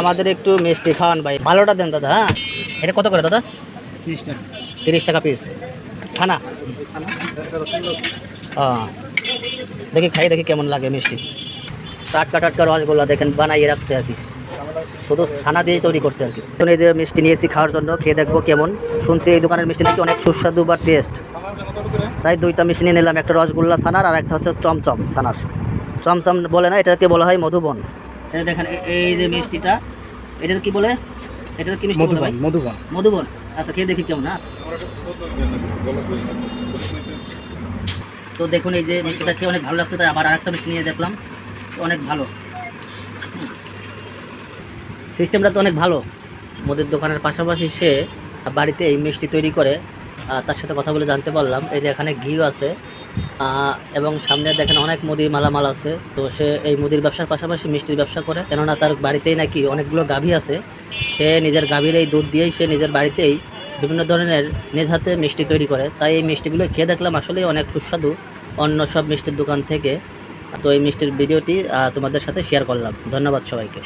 আমাদের একটু মিষ্টি খাওয়ান ভাই। ভালোটা দেন দাদা হ্যাঁ? এটা কত করে দাদা? তিরিশ টাকা। পিস ছানা? ও। দেখি খাই দেখি কেমন লাগে মিষ্টি। টাটকা টাটকা রসগোল্লা দেখেন বানাইয়ে রাখছে আর কি। শুধু ছানা দিয়েই তৈরি করছে আর কি। এই যে মিষ্টি নিয়েছি খাওয়ার জন্য খেয়ে দেখব কেমন। শুনছি এই দোকানের মিষ্টি নাকি অনেক সুস্বাদু বা টেস্ট তাই দুইটা মিষ্টি নিয়ে নিলাম একটা রসগোল্লা ছানার আর একটা হচ্ছে চমচম ছানার। চমচম বলে না এটাকে বলা হয় মধুবন। এটা দেখেন এই যে মিষ্টিটা এটার কি বলে? এটার কি মিষ্টি বলে ভাই? মধুবন মধুবন। আচ্ছা খেয়ে দেখি কেমন হ্যাঁ? তো দেখুন এই যে মিষ্টিটা খেয়ে অনেক ভালো লাগছে তাই আবার আরেকটা মিষ্টি নিয়ে দেখলাম। তো অনেক ভালো। সিস্টেমটা তো অনেক ভালো। মোদের দোকানের পাশাপাশি সে বাড়িতে এই মিষ্টি তৈরি করে। তার সাথে কথা বলে জানতে পারলাম। এই যে এখানে ঘি আছে এবং সামনে দেখেন অনেক মুদি মালামাল আছে। তো সে এই মুদির ব্যবসার পাশাপাশি মিষ্টির ব্যবসা করে। কেননা তার বাড়িতেই নাকি অনেকগুলো গাভী আছে। সে নিজের গাভীর এই দুধ দিয়েই সে নিজের বাড়িতেই বিভিন্ন ধরনের নিজ হাতে মিষ্টি তৈরি করে। তাই এই মিষ্টিগুলো খেয়ে দেখলাম আসলেই অনেক সুস্বাদু অন্য সব মিষ্টির দোকান থেকে। তো এই মিষ্টির ভিডিওটি তোমাদের সাথে শেয়ার করলাম। ধন্যবাদ সবাইকে।